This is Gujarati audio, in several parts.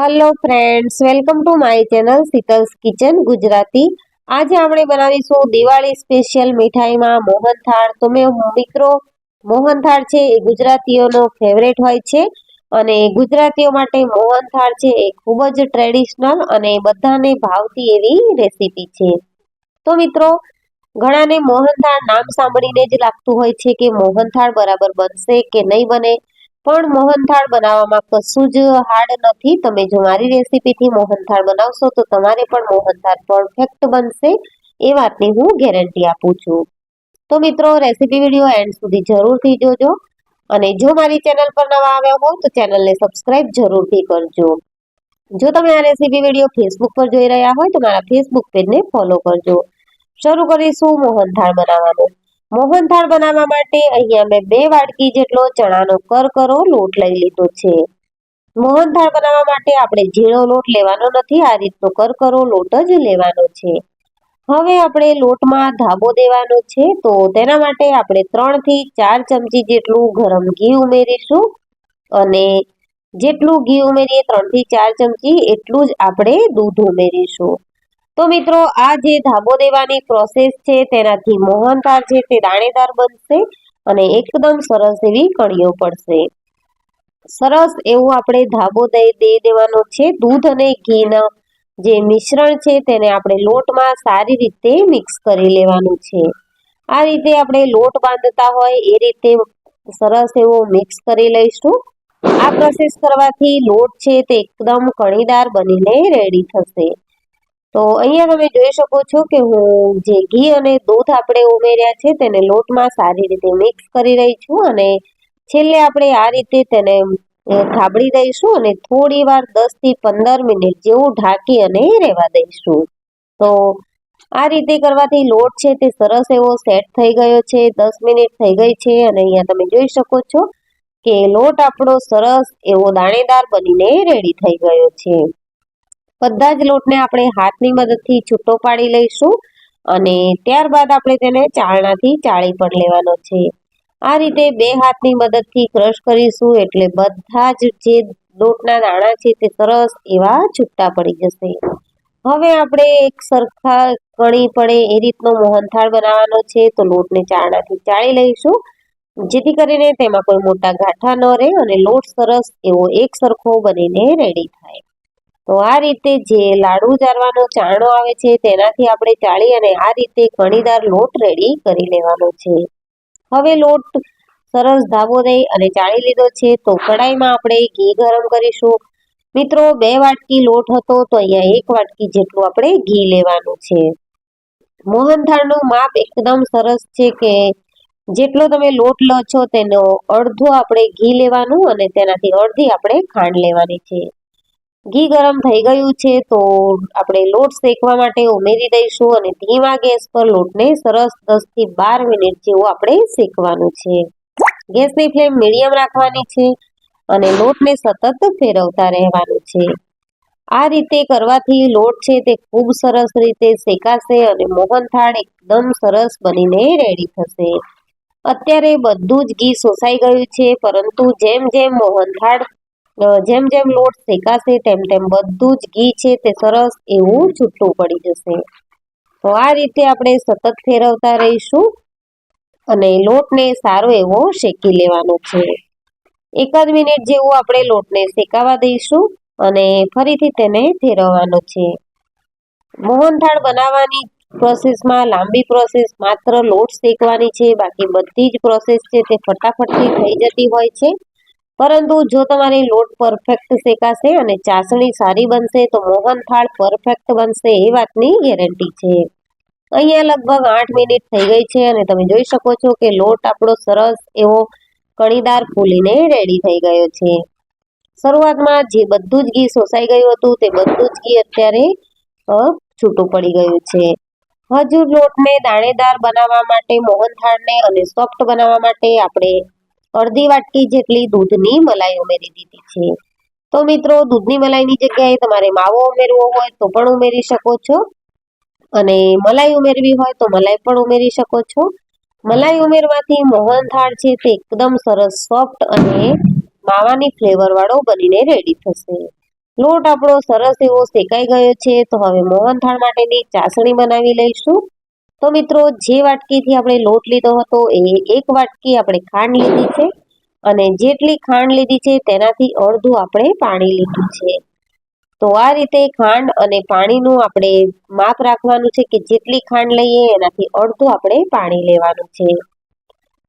Hello friends welcome to my channel Sheetal's kitchen Gujarati આજે આપણે બનાવીશું દિવાળી સ્પેશિયલ મીઠાઈમાં મોહનથાળ. તો મેં મિત્રો, મોહનથાળ છે એ ગુજરાતીઓનો ફેવરેટ હોય છે અને ગુજરાતીઓ માટે મોહનથાળ છે એ ખૂબ જ ટ્રેડિશનલ અને બધાને ભાવતી એવી રેસીપી છે. તો મિત્રો, ઘણાને મોહનથાળ નામ સાંભળીને જ લાગતું હોય છે કે મોહનથાળ બરાબર બનશે કે નહીં બને. પણ મોહનથાળ બનાવવામાં કશું જ હાર્ડ નથી. તમે જો મારી રેસીપીથી મોહનથાળ બનાવશો તો તમારે પણ મોહનથાળ પરફેક્ટ બનશે એ વાતની હું ગેરંટી આપું છું. તો મિત્રો, રેસીપી વીડિયો એન્ડ સુધી જરૂરથી જોજો અને જો મારી ચેનલ પર નવા આવ્યા હો તો ચેનલને સબસ્ક્રાઇબ જરૂરથી કરજો. જો તમે આ રેસીપી વીડિયો ફેસબુક પર જોઈ રહ્યા હોય તો મારા ફેસબુક પેજને ફોલો કરજો. શરૂ કરીશું મોહનથાળ બનાવવાનું. મોહનથાળ બનાવવા માટે અહીંયા મેં બે વાટકી જેટલો ચણાનો કરકરો લોટ લઈ લીધો છે. મોહનથાળ બનાવવા માટે આપણે ઝીણો લોટ લેવાનો નથી, આ રીતનો કરકરો લોટ જ લેવાનો છે. હવે આપણે લોટમાં ધાબો દેવાનો છે, તો તેના માટે આપણે ત્રણથી ચાર ચમચી જેટલું ગરમ ઘી ઉમેરીશું. અને જેટલું ઘી ઉમેરીએ ત્રણથી ચાર ચમચી એટલું જ આપણે દૂધ ઉમેરીશું. તો મિત્રો, આ જે ધાબો દેવાની પ્રોસેસ છે, તેનાથી મોહનથાળ છે, તે દાણેદાર બનશે અને એકદમ સરસ એવી કણીઓ પડશે. સરસ એવું આપણે ધાબો દઈ દેવાનો છે. દૂધ અને ઘીના જે મિશ્રણ છે, તેને આપણે લોટમાં સારી રીતે મિક્સ કરી લેવાનું છે. આ રીતે આપણે લોટ બાંધતા હોય, એ રીતે સરસ એવો મિક્સ કરી લઈશું. આ પ્રોસેસ કરવાથી લોટ છે, તે એકદમ કણીદાર બનીને રેડી થશે. તો અહીંયા તમે જોઈ શકો છો કે હું જે ઘી અને દૂધ આપણે ઉમેર્યા છે તેને લોટમાં સારી રીતે મિક્સ કરી રહી છું અને છેલ્લે આપણે આ રીતે તેને થાબડી દઈશું અને થોડી વાર દસથી પંદર મિનિટ જેવું ઢાંકી અને રહેવા દઈશું. તો આ રીતે કરવાથી લોટ છે તે સરસ એવો સેટ થઈ ગયો છે, દસ મિનિટ થઈ ગઈ છે અને અહીંયા તમે જોઈ શકો છો કે લોટ આપણો સરસ એવો દાણેદાર બનીને રેડી થઈ ગયો છે. બધા જ લોટને આપણે હાથની મદદથી છૂટો પાડી લઈશું અને ત્યારબાદ આપણે તેને ચાળણાથી ચાળી પણ લેવાનો છે. આ રીતે બે હાથની મદદથી ક્રશ કરીશું એટલે બધા જ જે લોટના દાણા છે તે સરસ એવા છૂટા પડી જશે. હવે આપણે એક સરખા કણી પડે એ રીતનો મોહનથાળ બનાવવાનો છે તો લોટને ચાળણાથી ચાળી લઈશું. જેથી કરીને તેમાં કોઈ મોટા ગાંઠા ન રહે અને લોટ સરસ એવો એક સરખો બનીને રેડી થાય. તો આ રીતે જે લાડુ જારવાનો ચાણો આવે છે, તેનાથી આપણે ચાળી અને આ રીતે કણીદાર લોટ રેડી કરી લેવાનો છે. હવે લોટ સરસ ધાબો દઈ અને ચાળી લીધો છે, તો કડાઈમાં આપણે ઘી ગરમ કરીશું. મિત્રો, બે વાટકી લોટ હતો, તો અહીંયા એક વાટકી જેટલું આપણે ઘી લેવાનું છે. મોહનથાળનું માપ એકદમ સરસ છે કે જેટલો તમે લોટ લો છો, તેનો અડધો આપણે ઘી લેવાનું અને તેનાથી અડધી આપણે ખાંડ લેવાની છે. ઘી ગરમ થઈ ગયું છે, તો આપણે લોટ શેકવા માટે ઉમેરી દઈશું અને ધીમા ગેસ પર લોટને સરસ દસથી બાર મિનિટ જેવું આપણે શેકવાનું છે. ગેસની ફ્લેમ મીડિયમ રાખવાની છે અને લોટને સતત ફેરવતા રહેવાનું છે. આ રીતે કરવાથી લોટ છે તે ખૂબ સરસ રીતે શેકાશે અને મોહનથાળ એકદમ સરસ બનીને રેડી થશે. અત્યારે બધું જ ઘી શોષાઈ ગયું છે, પરંતુ જેમ જેમ મોહનથાળ જેમ જેમ લોટ શેકાશે, તેમ તેમ બધું જ ઘી છે તે સરસ એવું છૂટું પડી જશે. તો આ રીતે આપણે સતત ફેરવતા રહીશું અને લોટને સારો એવો શેકી લેવાનો છે. એકાદ મિનિટ જેવું આપણે લોટને શેકાવા દઈશું અને ફરીથી તેને ફેરવવાનો છે. મોહનથાળ બનાવવાની પ્રોસેસમાં લાંબી પ્રોસેસ માત્ર લોટ શેકવાની છે, બાકી બધી જ પ્રોસેસ છે તે ફટાફટથી થઈ જતી હોય છે. પરંતુ જો તમારી લોટ પરફેક્ટ શેકાશે અને ચાસણી સારી બનશે, તો મોહનથાળ પરફેક્ટ બનશે એ વાતની ગેરંટી છે. અહીંયા લગભગ આઠ મિનિટ થઈ ગઈ છે અને તમે જોઈ શકો છો કે લોટ આપણો સરસ એવો કણીદાર ફૂલીને રેડી થઈ ગયો છે. શરૂઆતમાં જે બધું જ ઘી શોષાઈ ગયું હતું, તે બધું જ ઘી અત્યારે છૂટું પડી ગયું છે. હજુ લોટને દાણેદાર બનાવવા માટે મોહનથાળને અને સોફ્ટ બનાવવા માટે આપણે અડધી વાટકી જેટલી દૂધની મલાઈ ઉમેરી દીધી છે. તો મિત્રો, દૂધની મલાઈની જગ્યાએ તમારે માવો ઉમેરવો હોય તો પણ ઉમેરી શકો છો. અને મલાઈ ઉમેરવી હોય તો મલાઈ પણ ઉમેરી શકો છો. મલાઈ ઉમેરવાથી મોહનથાળ છે તે એકદમ સરસ, સોફ્ટ અને માવાની ફ્લેવર વાળો બનીને રેડી થશે. લોટ આપણો સરસ એવો શેકાઈ ગયો છે, તો હવે મોહનથાળ માટેની ચાસણી બનાવી લઈશું. તો મિત્રો, જે વાટકીથી આપણે લોટ લીધો હતો, એ એક વાટકી આપણે ખાંડ લીધી છે અને જેટલી ખાંડ લીધી છે, તેનાથી અડધું આપણે પાણી લીધું છે. તો આ રીતે ખાંડ અને પાણીનું આપણે માપ રાખવાનું છે કે જેટલી ખાંડ લઈએ, એનાથી અડધું આપણે પાણી લેવાનું છે.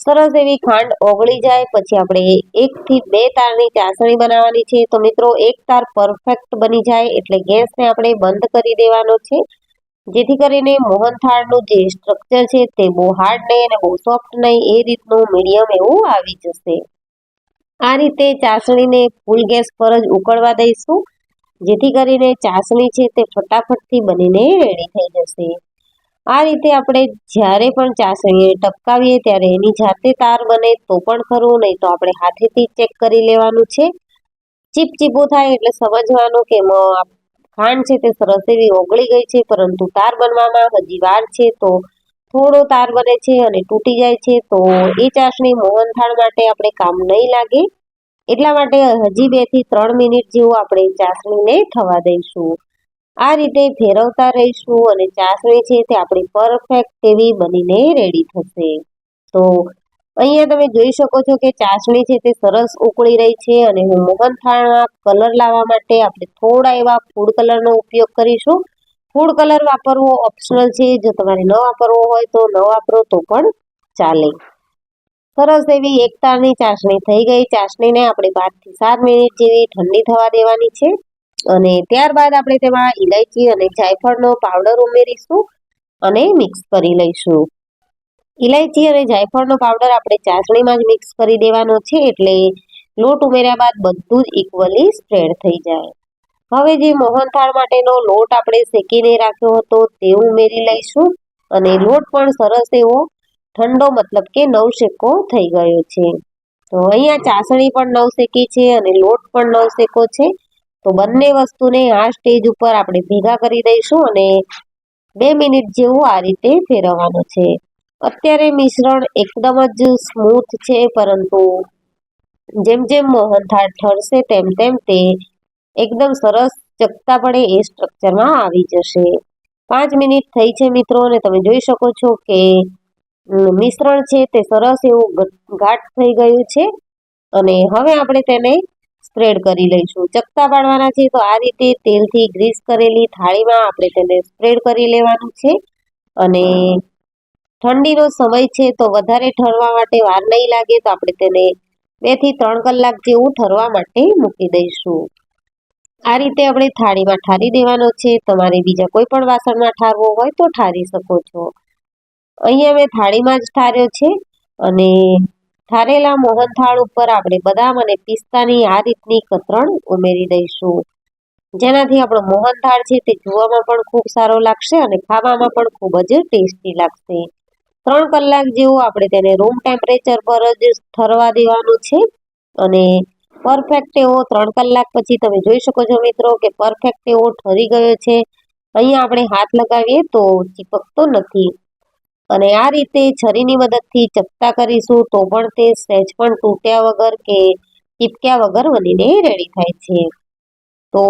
સરસ એવી ખાંડ ઓગળી જાય, પછી આપણે એકથી બે તારની ચાસણી બનાવવાની છે. તો મિત્રો, એક તાર પરફેક્ટ બની જાય, એટલે ગેસને આપણે બંધ કરી દેવાનો છે. જેથી કરીને મોહનથાળનું જે સ્ટ્રક્ચર છે તે બહુ હાર્ડ નહીં અને બહુ સોફ્ટ નહીં, એ રીતનું મીડિયમ એવું આવી જશે. આ રીતે ચાસણીને ફૂલ ગેસ પર જ ઉકળવા દઈશું, જેથી કરીને ચાસણી છે તે ફટાફટથી બનીને રેડી થઈ જશે. આ રીતે આપણે જ્યારે પણ ચાસણી ટપકાવીએ ત્યારે એની જાતે તાર બને તો પણ ખરું, નહીં તો આપણે હાથેથી ચેક કરી લેવાનું છે. ચીપચીપું થાય એટલે સમજવાનું કે ખાંડ છે તે સરસ એવી ઓગળી ગઈ છે, પરંતુ તાર બનવામાં હજી વાર છે તો થોડો તાર બને છે અને તૂટી જાય છે તો એ ચાસણી મોહનથાળ માટે આપણે કામ નહીં લાગે. એટલા માટે હજી બેથી ત્રણ મિનિટ જેવું આપણે ચાસણીને થવા દઈશું. આ રીતે ફેરવતા રહીશું અને ચાસણી છે તે આપણી પરફેક્ટ એવી બનીને રેડી થશે. તો અહીંયા તમે જોઈ શકો છો કે ચાસણી છે તે સરસ ઉકળી રહી છે અને હું મોહનથાળમાં કલર લાવવા માટે આપણે થોડા એવા ફૂડ કલરનો ઉપયોગ કરીશું. ફૂડ કલર વાપરવો ઓપ્શનલ છે. જો તમારે ન વાપરવો હોય તો ન વાપરો તો પણ ચાલે. સરસ એવી એકતાની ચાસણી થઈ ગઈ. ચાસણીને આપણે પાંચથી સાત મિનિટ જેવી ઠંડી થવા દેવાની છે. અને ત્યારબાદ આપણે તેમાં ઇલાયચી અને જાયફળનો પાવડર ઉમેરીશું અને મિક્સ કરી લઈશું. ઇલાયચી અને જાયફળનો પાવડર આપણે ચાસણીમાં જ મિક્સ કરી દેવાનો છે એટલે લોટ ઉમેર્યા બાદ બધું જ ઇક્વલી સ્પ્રેડ થઈ જાય. હવે જે મોહનથાળ માટેનો લોટ આપણે શેકીને રાખ્યો હતો તે ઉમેરી લઈશું અને લોટ પણ સરસ એવો ઠંડો મતલબ કે નવ શેકો થઈ ગયો છે. તો અહીંયા ચાસણી પણ નવ શેકી છે અને લોટ પણ નવ શેકો છે. તો બંને વસ્તુને આ સ્ટેજ ઉપર આપણે ભેગા કરી દઈશું અને બે મિનિટ જેવું આ રીતે ફેરવવાનું છે. અત્યારે મિશ્રણ એકદમ જ સ્મૂથ છે, પરંતુ જેમ જેમ મોહનથાળ ઠરશે તેમ તેમ તે એકદમ સરસ ચકતા પડે એ સ્ટ્રક્ચરમાં આવી જશે. પાંચ મિનિટ થઈ છે મિત્રો, અને તમે જોઈ શકો છો કે મિશ્રણ છે તે સરસ એવું ઘાટ થઈ ગયું છે, અને હવે આપણે તેને સ્પ્રેડ કરી લઈશું. ચકતા પાડવાના છે તો આ રીતે તેલથી ગ્રીસ કરેલી થાળીમાં આપણે તેને સ્પ્રેડ કરી લેવાનું છે, અને ઠંડીનો સમય છે તો વધારે ઠરવા માટે વાર નહીં લાગે તો આપણે તેને બેથી ત્રણ કલાક જેવું ઠરવા માટે મૂકી દઈશું. આ રીતે આપણે થાળીમાં ઠારી દેવાનો છે. તમારે બીજા કોઈ પણ વાસણમાં ઠારવો હોય તો ઠારી શકો છો. અહીંયા મેં થાળીમાં જ ઠાર્યો છે અને ઠારેલા મોહનથાળ ઉપર આપણે બદામ અને પિસ્તાની આ રીતની કતરણ ઉમેરી દઈશું. જેનાથી આપણો મોહનથાળ છે તે જોવામાં પણ ખૂબ સારો લાગશે અને ખાવામાં પણ ખૂબ જ ટેસ્ટી લાગશે. ત્રણ કલાક જેવું આપણે તેને રૂમ ટેમ્પરેચર પર જ ઠરવા દેવાનું છે. અને પરફેક્ટ એવો ત્રણ કલાક પછી તમે જોઈ શકો છો મિત્રો કે પરફેક્ટ એવો ઠરી ગયો છે. અહીંયા આપણે હાથ લગાવીએ તો ચીપકતો નથી. અને આ રીતે છરીની મદદથી ચપટા કરીશું તો પણ તે સહેજ પણ તૂટ્યા વગર કે ચીપક્યા વગર બનીને રેડી થાય છે. તો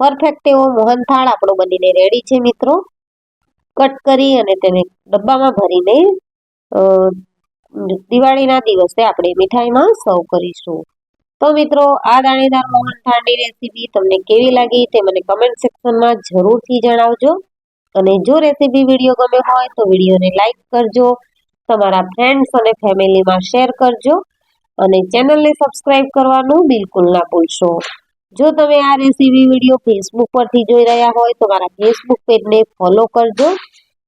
પરફેક્ટ એવો મોહનથાળ આપણો બનીને રેડી છે મિત્રો. કટ કરી અને તેને ડબ્બામાં ભરીને દિવાળીના દિવસે આપણે મીઠાઈમાં સર્વ કરીશું. તો મિત્રો, આ દાણેદાર મોહનથાળની રેસીપી તમને કેવી લાગી તે મને કમેન્ટ સેક્શનમાં જરૂરથી જણાવજો. અને જો રેસીપી વીડિયો ગમે હોય તો વિડીયોને લાઈક કરજો, તમારા ફ્રેન્ડ્સ અને ફેમિલીમાં શેર કરજો, અને ચેનલને સબસ્ક્રાઇબ કરવાનું બિલકુલ ના ભૂલશો. જો તમે આ રેસીપી વીડિયો ફેસબુક પરથી જોઈ રહ્યા હોય તો મારા ફેસબુક પેજને ફોલો કરજો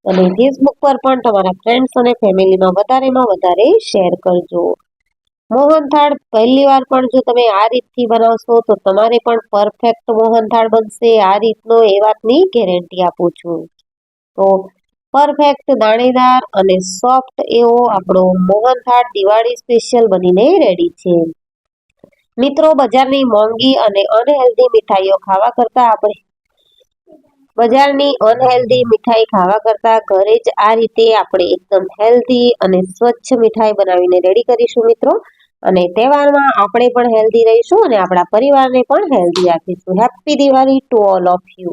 અને ફેસબુક પર પણ તમારા ફ્રેન્ડ્સ અને ફેમિલીમાં વધારેમાં વધારે શેર કરજો. મોહનથાળ પહેલી વાર પણ જો તમે આ રીતથી બનાવશો તો તમારે પણ પરફેક્ટ મોહનથાળ બનશે. આ રીતનો એ વાતની ગેરંટી આપું છું. તો પરફેક્ટ દાણેદાર અને સોફ્ટ એવો આપણો મોહનથાળ દિવાળી સ્પેશિયલ બનીને રેડી છે. મિત્રો, બજારની મોંઘી અને અનહેલ્ધી મીઠાઈઓ ખાવા કરતાં આપણે બજારની અનહેલ્ધી મીઠાઈ ખાવા કરતાં ઘરે જ આ રીતે આપણે એકદમ હેલ્ધી અને સ્વચ્છ મીઠાઈ બનાવીને રેડી કરીશું મિત્રો. અને તહેવારમાં આપણે પણ હેલ્ધી રહીશું અને આપણા પરિવારને પણ હેલ્ધી રાખીશું. Happy Diwali to all of you